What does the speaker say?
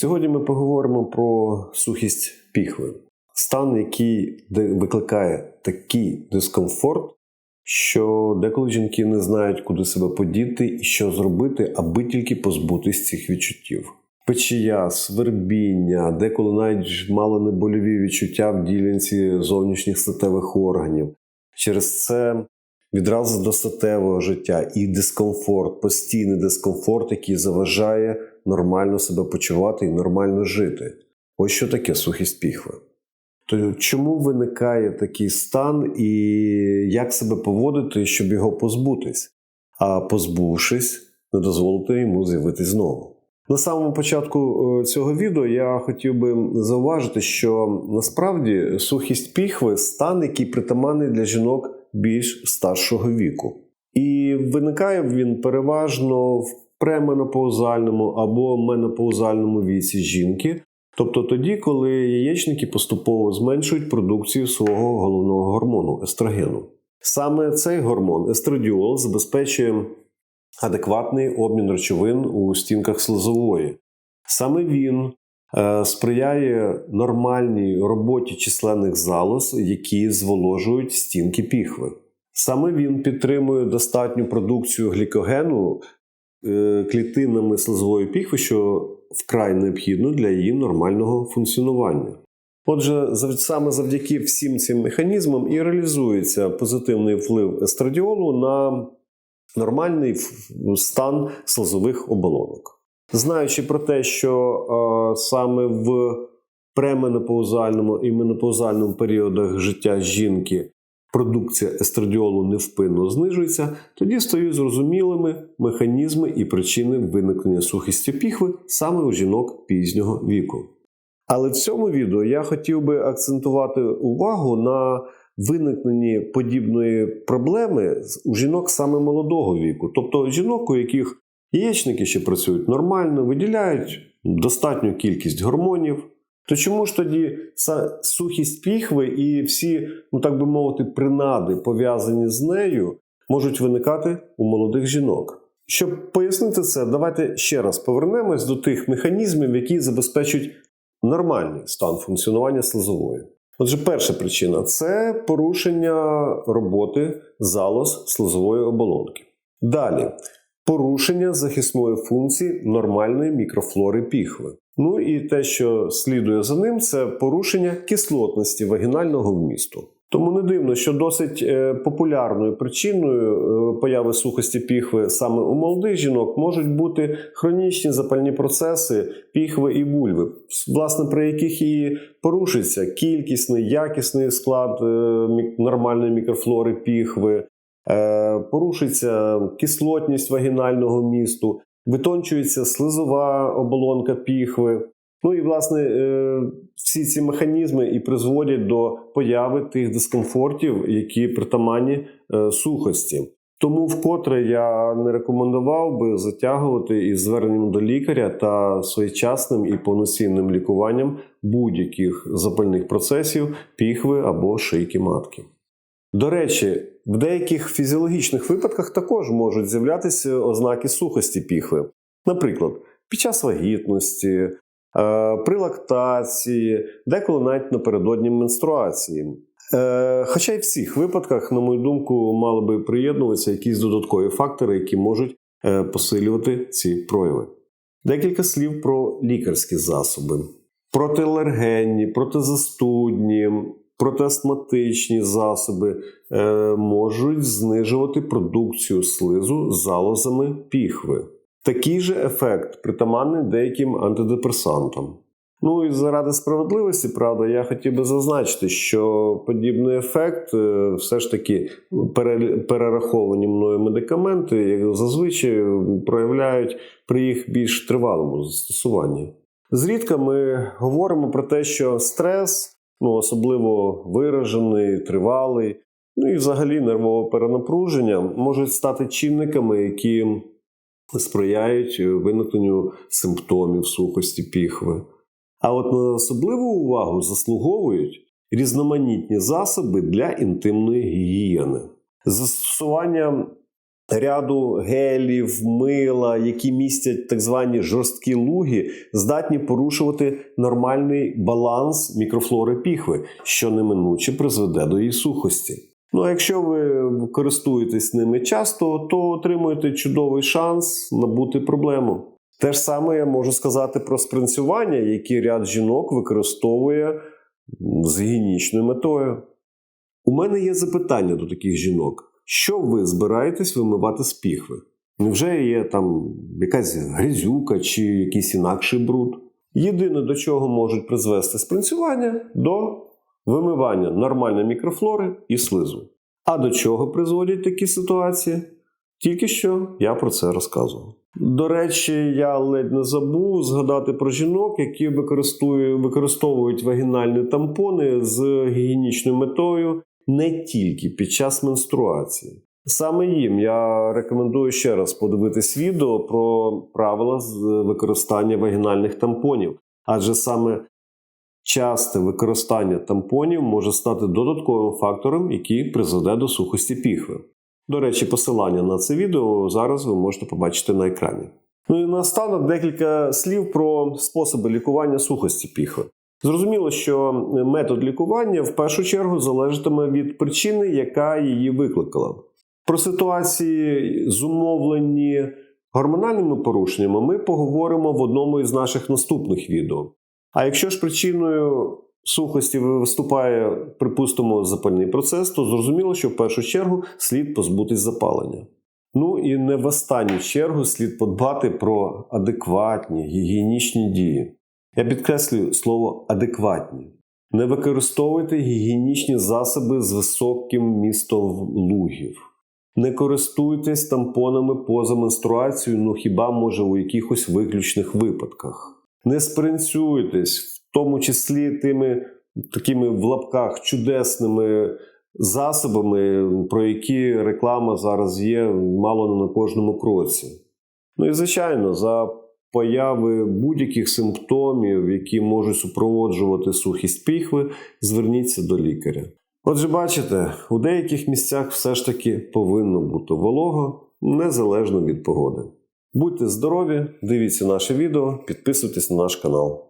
Сьогодні ми поговоримо про сухість піхви, стан, який викликає такий дискомфорт, що деколи жінки не знають, куди себе подіти і що зробити, аби тільки позбутись цих відчуттів. Печія, свербіння, деколи навіть мало не больові відчуття в ділянці зовнішніх статевих органів. Через це відразу до статевого життя і дискомфорт, постійний дискомфорт, який заважає нормально себе почувати і нормально жити. Ось що таке сухість піхви. То чому виникає такий стан і як себе поводити, щоб його позбутись? А позбувшись, не дозволити йому з'явитись знову. На самому початку е, цього відео я хотів би зауважити, що насправді сухість піхви стан, який притаманний для жінок більш старшого віку. І виникає він переважно в пременопаузальному або менопаузальному віці жінки, тобто тоді, коли яєчники поступово зменшують продукцію свого головного гормону естрогену. Саме цей гормон естрадіол забезпечує адекватний обмін речовин у стінках слизової. Саме він сприяє нормальній роботі численних залоз, які зволожують стінки піхви. Саме він підтримує достатню продукцію глікогену е, клітинами слизової піхви, що вкрай необхідно для її нормального функціонування. Отже, саме завдяки всім цим механізмам і реалізується позитивний вплив естрадіолу на нормальний стан слизових оболонок. Знаючи про те, що е, саме в пременопаузальному і менопаузальному періодах життя жінки продукція естрадіолу невпинно знижується, тоді стають зрозумілими механізми і причини виникнення сухості піхви саме у жінок пізнього віку. Але в цьому відео я хотів би акцентувати увагу на виникненні подібної проблеми у жінок саме молодого віку, тобто жінок, у яких яєчники ще працюють нормально, виділяють достатню кількість гормонів. То чому ж тоді сухість піхви і всі, ну так би мовити, принади пов'язані з нею можуть виникати у молодих жінок? Щоб пояснити це, давайте ще раз повернемось до тих механізмів, які забезпечують нормальний стан функціонування слизової. Отже, перша причина це порушення роботи залоз слизової оболонки. Далі порушення захисної функції нормальної мікрофлори піхви. Ну і те, що слідує за ним, це порушення кислотності вагінального вмісту. Тому не дивно, що досить е, популярною причиною е, появи сухості піхви саме у молодих жінок можуть бути хронічні запальні процеси піхви і вульви, власне, при яких і порушиться кількісний, якісний склад е, нормальної мікрофлори піхви, порушиться кислотність вагінального місту, витончується слизова оболонка піхви. Ну і власне е, всі ці механізми і призводять до появи тих дискомфортів, які притаманні е, сухості. Тому вкотре я не рекомендував би затягувати із зверненням до лікаря та своєчасним і повноцінним лікуванням будь-яких запальних процесів, піхви або шийки матки. До речі, в деяких фізіологічних випадках також можуть з'являтися ознаки сухості піхви. Наприклад, під час вагітності, е, при лактації, деколи навіть напередодні менструації. Е, хоча й в всіх випадках, на мою думку, мали би приєднуватися якісь додаткові фактори, які можуть е, посилювати ці прояви. Декілька слів про лікарські засоби: протиалергенні, протизастудні, протиастматичні засоби можуть знижувати продукцію слизу залозами піхви. Такий же ефект притаманний деяким антидепресантам. Ну і заради справедливості, правда, я хотів би зазначити, що подібний ефект е, все ж таки перераховані мною медикаменти, як зазвичай проявляють при їх більш тривалому застосуванні. Зрідка ми говоримо про те, що стрес, ну особливо виражений, тривалий, ну і взагалі нервове перенапруження можуть стати чинниками, які сприяють е, виникненню симптомів сухості піхви. А от на особливу увагу заслуговують різноманітні засоби для інтимної гігієни. Застосування ряду гелів, мила, які містять так звані жорсткі луги, здатні порушувати нормальний баланс мікрофлори піхви, що неминуче призведе до її сухості. Ну а якщо ви користуєтесь ними часто, то отримуєте чудовий шанс набути проблему. Те ж саме я можу сказати про спринцювання, які ряд жінок використовує з гігієнічною метою. У мене є запитання до таких жінок: що ви збираєтесь вимивати з піхви? Невже є там якась грязюка чи якийсь інакший бруд? Єдине, до чого можуть призвести спринцювання до вимивання нормальної мікрофлори і слизу. А до чого призводять такі ситуації? Тільки що я про це розказував. До речі, я ледь не забув згадати про жінок, які використовують, вагінальні тампони з гігієнічною метою не тільки під час менструації. Саме їм я рекомендую ще раз подивитись відео про правила з використання вагінальних тампонів, адже саме часте використання тампонів може стати додатковим фактором, який призведе до сухості піхви. До речі, посилання на це відео зараз ви можете побачити на екрані. Ну і наостанок декілька слів про способи лікування сухості піхви. Зрозуміло, що метод лікування в першу чергу залежатиме від причини, яка її викликала. Про ситуації, зумовлені гормональними порушеннями, ми поговоримо в одному із наших наступних відео. А якщо ж причиною сухості виступає, припустимо, запальний процес, то зрозуміло, що в першу чергу слід позбутись запалення. Ну і не в останню чергу слід подбати про адекватні гігієнічні дії. Я підкреслюю слово адекватні. Не використовуйте гігієнічні засоби з високим містом лугів. Не користуйтесь тампонами поза менструацією, ну хіба може у якихось виключних випадках. Не спринцюйтесь, в тому числі тими такими в лапках чудесними засобами, про які реклама зараз є мало не на кожному кроці. Ну і звичайно, за появи будь-яких симптомів, які можуть супроводжувати сухість піхви, зверніться до лікаря. Отже, бачите, у деяких місцях все ж таки повинно бути волого, незалежно від погоди. Будьте здорові, дивіться наше відео, підписуйтесь на наш канал.